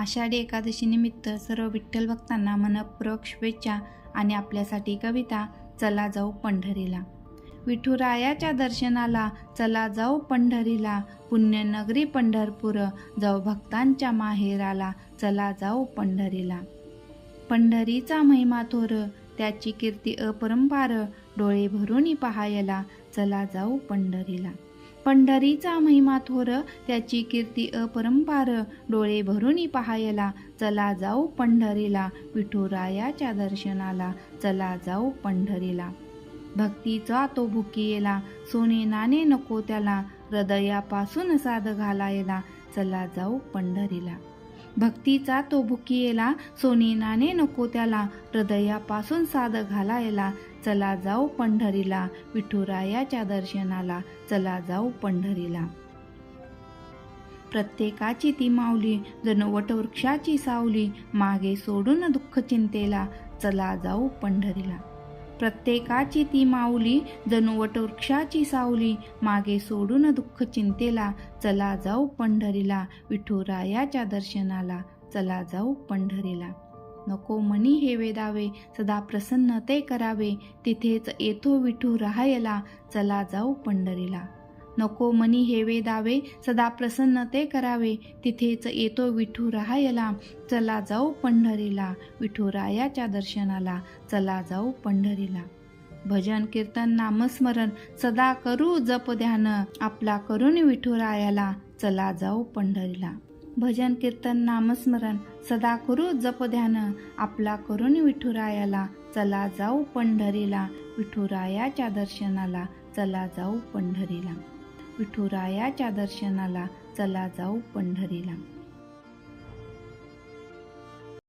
आषाढी एकादशीनिमित्त सर्व विठ्ठल भक्तांना मनपूर्वक शुभेच्छा आणि आपल्यासाठी कविता चला जाऊ पंढरीला. विठुरायाच्या दर्शनाला चला जाऊ पंढरीला पुण्यनगरी पंढरपूर जाऊ भक्तांच्या माहेराला चला जाऊ पंढरीला. पंढरीचा महिमा थोर त्याची कीर्ती अपरंपार डोळे भरूनी पहायला चला जाऊ पंढरीला. पंढरीचा महिमा थोर त्याची कीर्ती अपरंपार. डोळे भरून पहायला चला जाऊ पंढरीला. विठुरायाच्या दर्शनाला चला जाऊ पंढरीला. भक्तीचा तो भुकियेला सोने नाणे नको त्याला. हृदयापासून साध घालायला चला जाऊ पंढरीला. भक्तीचा तो भुकियेला सोने नाणे नको त्याला हृदयापासून साध घालायला. चला जाऊ पंढरीला विठुरायाच्या दर्शनाला. चला जाऊ पंढरीला. प्रत्येकाची ती माऊली जणू वटवृक्षाची सावली मागे सोडून दुःख चिंतेला चला जाऊ पंढरीला. प्रत्येकाची ती माऊली जणूवट वृक्षाची सावली. मागे सोडून दुःख चिंतेला चला जाऊ पंढरीला विठुरायाच्या दर्शनाला चला जाऊ पंढरीला. नको मनी हे वेदावे सदा प्रसन्न ते करावे. तिथेच येतो विठू राहायला चला जाऊ पंढरीला. नको मनी हेवे दावे सदा प्रसन्न ते करावे. तिथेच येतो विठू राहायला चला जाऊ पंढरीला. विठुरायाच्या दर्शनाला. चला जाऊ पंढरीला. भजन कीर्तन नामस्मरण सदा करू जप ध्यान. आपला करून विठुरायाला. चला जाऊ पंढरीला. भजन कीर्तन नामस्मरण सदा करू जप ध्यान. आपला करून विठुरायाला. चला जाऊ पंढरीला. विठुरायाच्या दर्शनाला. चला जाऊ पंढरीला. विठुरायाच्या दर्शनाला चला जाऊ पंढरीला.